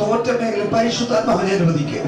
തോറ്റ മേഖലയിൽ പരിശുദ്ധാത്മാവിനെ അനുവദിക്കുക.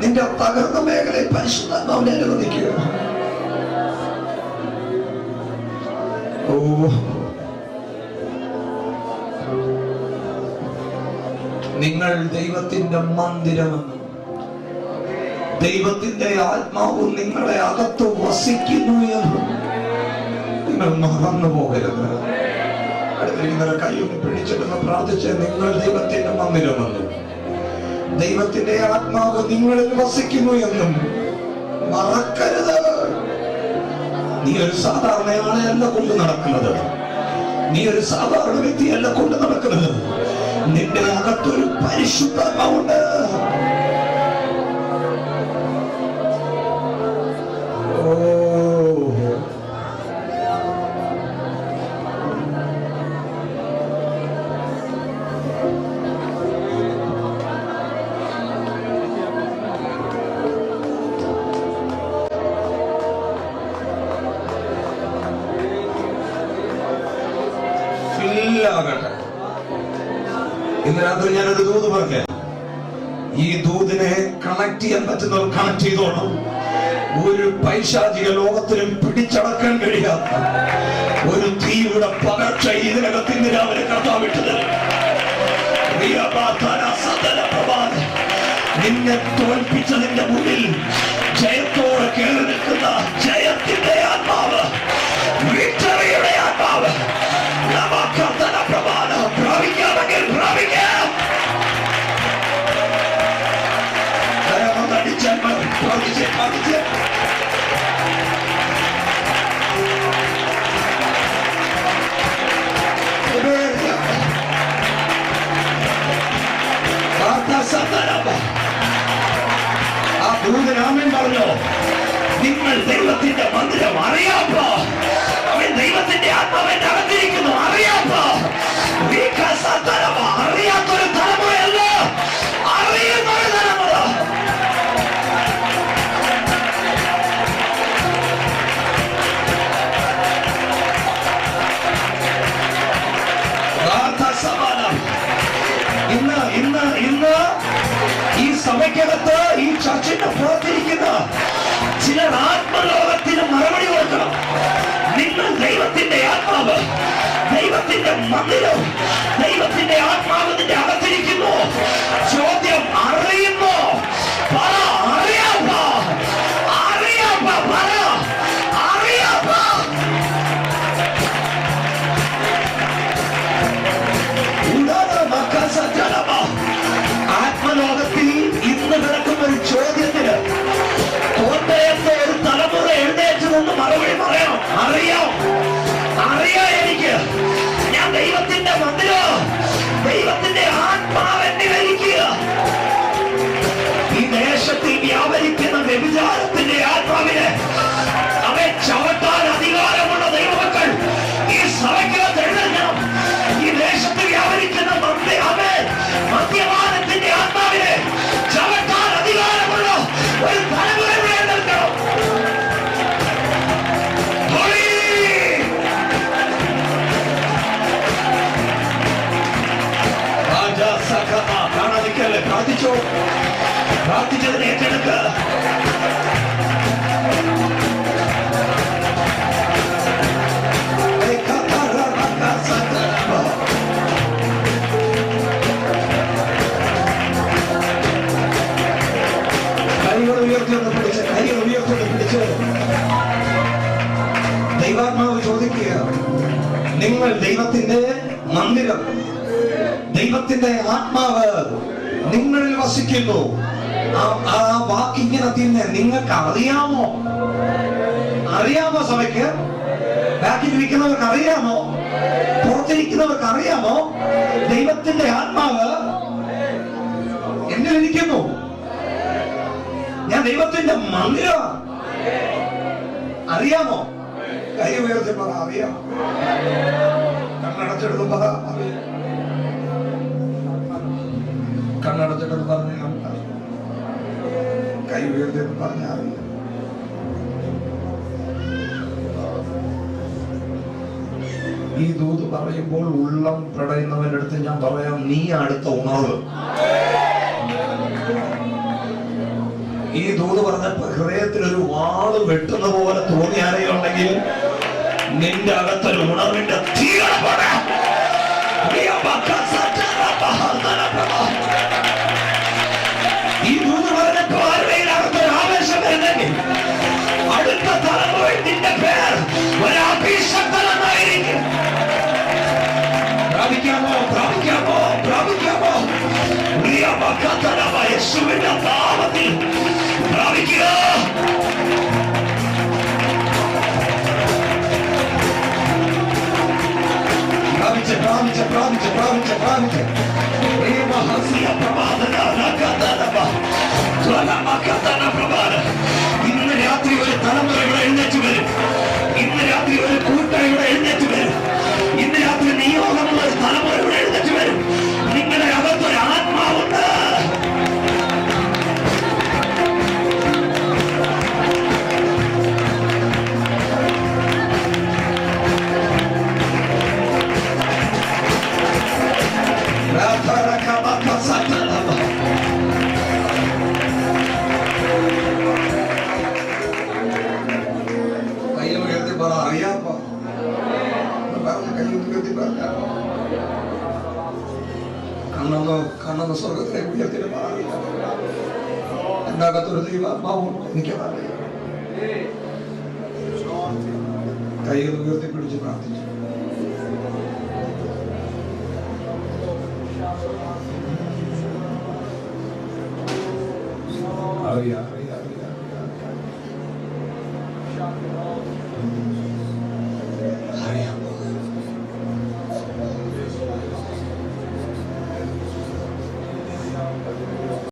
നിന്റെ തകർന്ന മേഖലയിൽ പരിശുദ്ധാത്മാവിനെ അനുവദിക്കുക. ഓ. നിങ്ങൾ ദൈവത്തിന്റെ മന്ദിരമെന്നും ദൈവത്തിന്റെ ആത്മാവ് നിങ്ങളെ അകത്ത് വസിക്കുന്നു എന്നും നിങ്ങൾ മറന്നു പോകരുത് അടുത്തിരിക്കുന്നവരെ കൈയൊന്ന് പിടിച്ചെടുന്ന് പ്രാർത്ഥിച്ച് നിങ്ങൾ ദൈവത്തിന്റെ മന്ദിരമെന്നും ദൈവത്തിന്റെ ആത്മാവ് നിങ്ങളിൽ വസിക്കുന്നു എന്നും മറക്കരുത്. നീ ഒരു സാധാരണ ആളെയല്ല കൊണ്ട് നടക്കുന്നത്. നീ ഒരു സാധാരണ വ്യക്തിയല്ല കൊണ്ട് നടക്കുന്നത്. നിന്റെ അകത്തൊരു പരിശുദ്ധാത്മാവുണ്ട്. ഇന്ന് രാത്രി ഞാൻ ഒരു ദൂത് പറഞ്ഞ ഈ ദൂതിനെ കണക്ട് ചെയ്യാൻ പറ്റുന്നവർ കണക്ട് ചെയ്തോണം. ഒരു പൈശാചിക ലോകത്തിലും പിടിച്ചടക്കാൻ കഴിയാത്ത ഒരു തീയുടെ പകർച്ച ഇതിനകത്ത് ഇന്ന് രാവിലെ കർത്താവിട്ടത് നിന്നെ തോൽപ്പിച്ചതിന്റെ മുന്നിൽ ജയത്തോടെ കേറി നിൽക്കുന്ന ജയത്തിന്റെ പറഞ്ഞോ നിങ്ങൾ ദൈവത്തിന്റെ മന്ദിരം അറിയാപ്പോ. അവൻ ദൈവത്തിന്റെ ആത്മാവിന്റെ അകത്തിരിക്കുന്നു അറിയാപ്പോ. അറിയാത്തൊരു തലമുറയല്ല. അറിയുന്ന ഒരു തലമുറ. ഇന്ന് ഇന്ന് ഇന്ന് ഈ സഭയ്ക്കകത്ത് ഈ ചർച്ചിന്റെ പുറത്തിരിക്കുന്ന ചിലർ ആത്മലോകത്തിന് മറുപടി കൊടുക്കണം. നിങ്ങൾ ദൈവത്തിന്റെ ആത്മാവ് ദൈവത്തിന്റെ മന്ദിരം ദൈവത്തിന്റെ ആത്മാവ് നിന്റെ അകത്തിരിക്കുന്നു. ചോദ്യം അറിയുന്നു விசாரத்தை ദൈവാത്മാവ് ചോദിക്കുക നിങ്ങൾ ദൈവത്തിന്റെ മന്ദിരം ദൈവത്തിന്റെ ആത്മാവ് നിങ്ങളിൽ വസിക്കുന്നു. ആ- വാക്കിങ്ങനെ നിങ്ങൾക്ക് അറിയാമോ? അറിയാമോ സഭയ്ക്ക്? ബാക്കിലിരിക്കുന്നവർക്ക് അറിയാമോ? പുറത്തിരിക്കുന്നവർക്ക് അറിയാമോ? ദൈവത്തിന്റെ ആത്മാവ് എന്നിലിരിക്കുന്നു ഞാൻ ദൈവത്തിന്റെ മന്ദിരമാണ്. അറിയാമോ? കൈ ഉയർത്തി പറ അറിയാം. കണ്ണടച്ചെടുത്ത് പറ അറിയാം. കണ്ണടച്ചെടുത്ത് പറഞ്ഞ കൈ ഉയർത്തി പറഞ്ഞ അറിയാം. ഈ ദൂത് പറയുമ്പോൾ ഉള്ളം പിടയുന്നവന്റെ അടുത്ത് ഞാൻ പറയാം നീ അടുത്ത ഉണർവ്. ഈ ദൂത് പറഞ്ഞപ്പോ ഹൃദയത്തിൽ ഒരു വാൾ വെട്ടുന്ന പോലെ തോന്നി ആരെയുണ്ടെങ്കിൽ നിന്റെ അകത്തൊരു ഉണർവിന്റെ തീകള ഈ മൂന്ന് അടുത്ത നിന്റെ ഒരഭിഷക്തനായിരിക്കും പ്രാപിക്കാമോ? പ്രാപിക്കാമോ? പ്രാപിക്കാമോ? പ്രിയമക്കത്തനമ യേശുവിന്റെ നാമത്തിൽ ഇന്ന് രാത്രി എന്റെ അകത്തൊരു ദൈവാത്മാവുണ്ട് എനിക്കതറിയാം കൈകൾ ഉയർത്തി പിടിച്ച് പ്രാർത്ഥിച്ചു അറിയാം അറിയാം അറിയാം അറിയാം